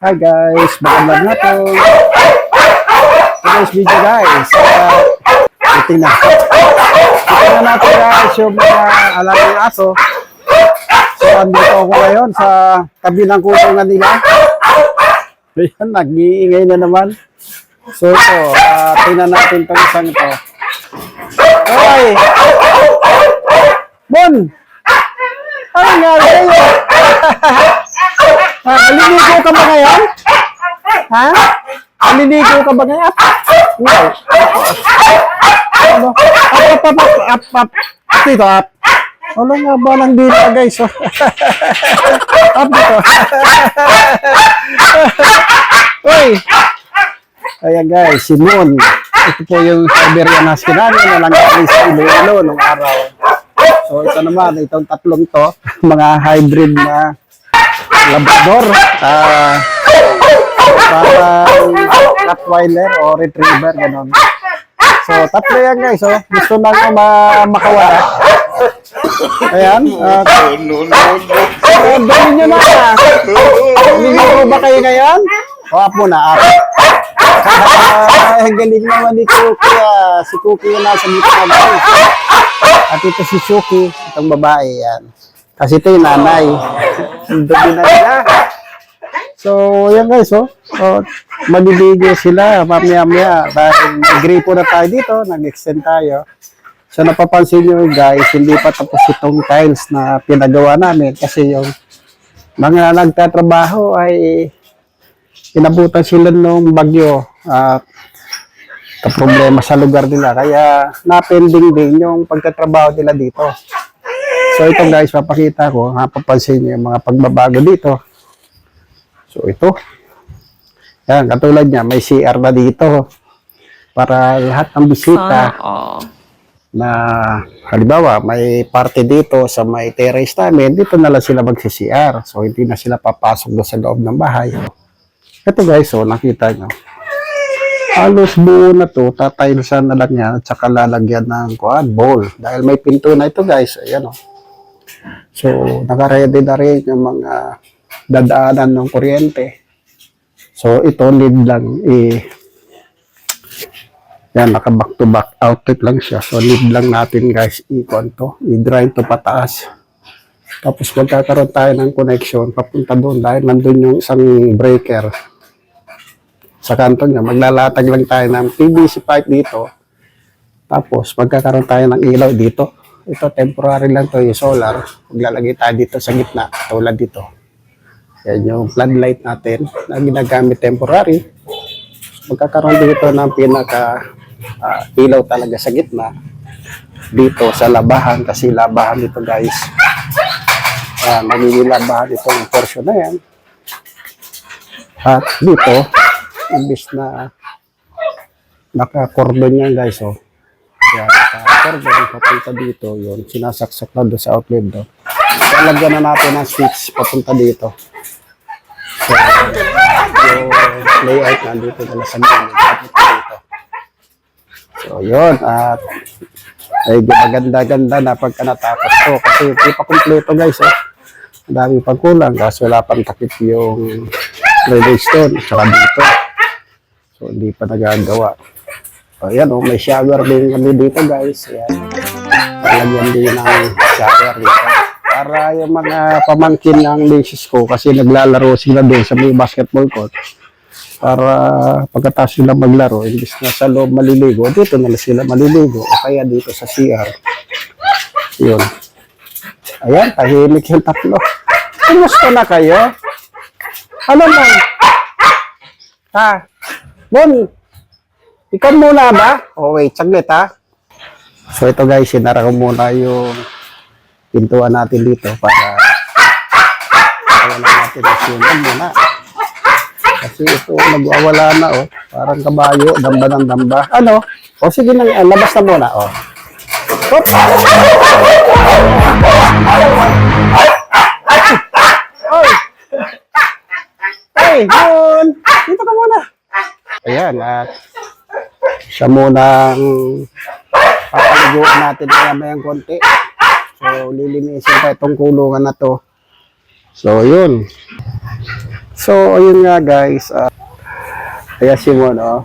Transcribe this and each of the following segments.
Hi guys, magandang na to. Today's video guys, uh, titingnan. Titingnan natin guys yung mga alagang aso. So, andito ako ngayon sa tabi ng kulungan nila. Ayan, nag-iingay na naman. So ito, uh, tingnan natin itong isang ito. Hoy! Bon! Ano nangyari sa'yo? Ah, maliligo ka ba ngayon? Ha? Maliligo ka ba ngayon? Hindi. Ano? Up, up, up, up, up, up. Dito, up. Wala nga ba ng dito, guys? up dito. Uy! Ayan guys, si Moon. Ito po yung Siberian Husky namin na lang kami sa Iloilo nung araw. So ito naman, itong tatlong to, mga hybrid na Labrador. Ah, parang Rottweiler o Retriever, gano'n. So, tatlo yan guys, oh. Gusto na nga ma makawala. Ayan. At, no, no, no. uh, gawin nyo na. Niligo ba kayo ngayon? O, up muna, up. Ah, ang galing naman ni Cookie. ah. Si Cookie yung nasa gitna guys. At ito si Suki, itong babae yan. Kasi ito yung nanay. Doon na nila. So, yan guys, oh. oh maliligo sila mamaya-maya. Dahil nag-gripo na tayo dito, nag-extend tayo. So, napapansin nyo guys, hindi pa tapos itong tiles na pinagawa namin kasi yung mga nagtatrabaho ay inabutan sila nung bagyo at problema sa lugar nila. Kaya napending din yung pagtatrabaho nila dito. So ito guys, papakita ko, mapapansin niyo yung mga pagbabago dito. So ito. Yan, katulad niya, may CR na dito. Para lahat ng bisita all. na halimbawa may party dito sa may terrace namin, dito na lang sila magsi-CR. So hindi na sila papasok doon sa loob ng bahay. Ito guys, so nakita nyo. Halos buo na to, tataylosan na lang yan at saka lalagyan ng kuan, bowl. Dahil may pinto na ito guys, ayan o. So, nakaredy na rin yung mga dadaanan ng kuryente. So, ito lead lang, eh, yan, naka back to back outlet lang siya. So, lead lang natin guys, i-con i-drive to pataas. Tapos magkakaroon tayo ng connection papunta doon dahil nandun yung isang breaker sa kanto niya. Maglalatag lang tayo ng PVC pipe dito. Tapos magkakaroon tayo ng ilaw dito. Ito temporary lang to yung solar. Maglalagay tayo dito sa gitna tulad dito. Yan yung floodlight natin na ginagamit temporary. Magkakaroon dito ng pinaka ah, ilaw talaga sa gitna dito sa labahan kasi labahan dito guys uh, magiging labahan itong portion na yan at dito imbis na naka-cordon yan guys oh yan naka-cordon papunta dito yun sinasaksak na doon sa outlet do lalagyan na natin ng switch papunta dito so yung layout nandito na sa gilid papunta dito So, yun. At ay ganda-ganda na pagka natapos to. Kasi hindi pa kompleto guys. Eh. Ang dami pang kulang. Kasi wala pang takip yung relay stone. Tsaka dito. So, hindi pa nagagawa. So, yan oh, may shower din kami dito guys. Ayan. Talagyan din ng shower dito. Para yung mga pamangkin ng misis ko kasi naglalaro sila doon sa may basketball court para pagkatapos sila maglaro, imbis na sa loob maliligo, dito na sila maliligo, o kaya dito sa CR. Yun. Ayan, tahimik yung tatlo. Kumusta na kayo? Ano man? Ha? Bon, ikaw muna ba? Oh, wait, saglit ha. So ito guys, sinara ko muna yung pintuan natin dito para wala natin yung sunan muna. Kasi ito, nagwawala na, oh. Parang kabayo, damba ng damba. Ano? O sige na, ah, labas na muna, oh. Hop! Hey, yun! Dito ka muna. Ayan, at siya muna ang papaliguan natin kaya mayang konti. So, lilinisin pa itong kulungan na to. So, yun. So, ayun nga guys. Uh, kaya si Mon, oh.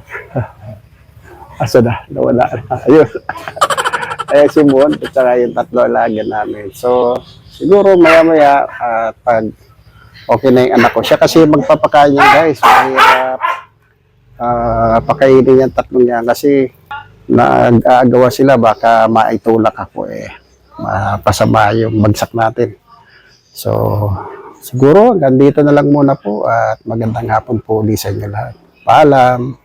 Asa na? Nawala na. Ayun. Kaya si Mon, at saka yung tatlo alaga namin. So, siguro maya-maya, at pag okay na yung anak ko. Siya kasi magpapakain yan guys. Mahirap ah pakainin yung tatlong yan kasi nag-aagawa sila baka maitulak ako eh. Mapasama yung bagsak natin. So siguro hanggang na lang muna po at magandang hapon po ulit sa inyo lahat. Paalam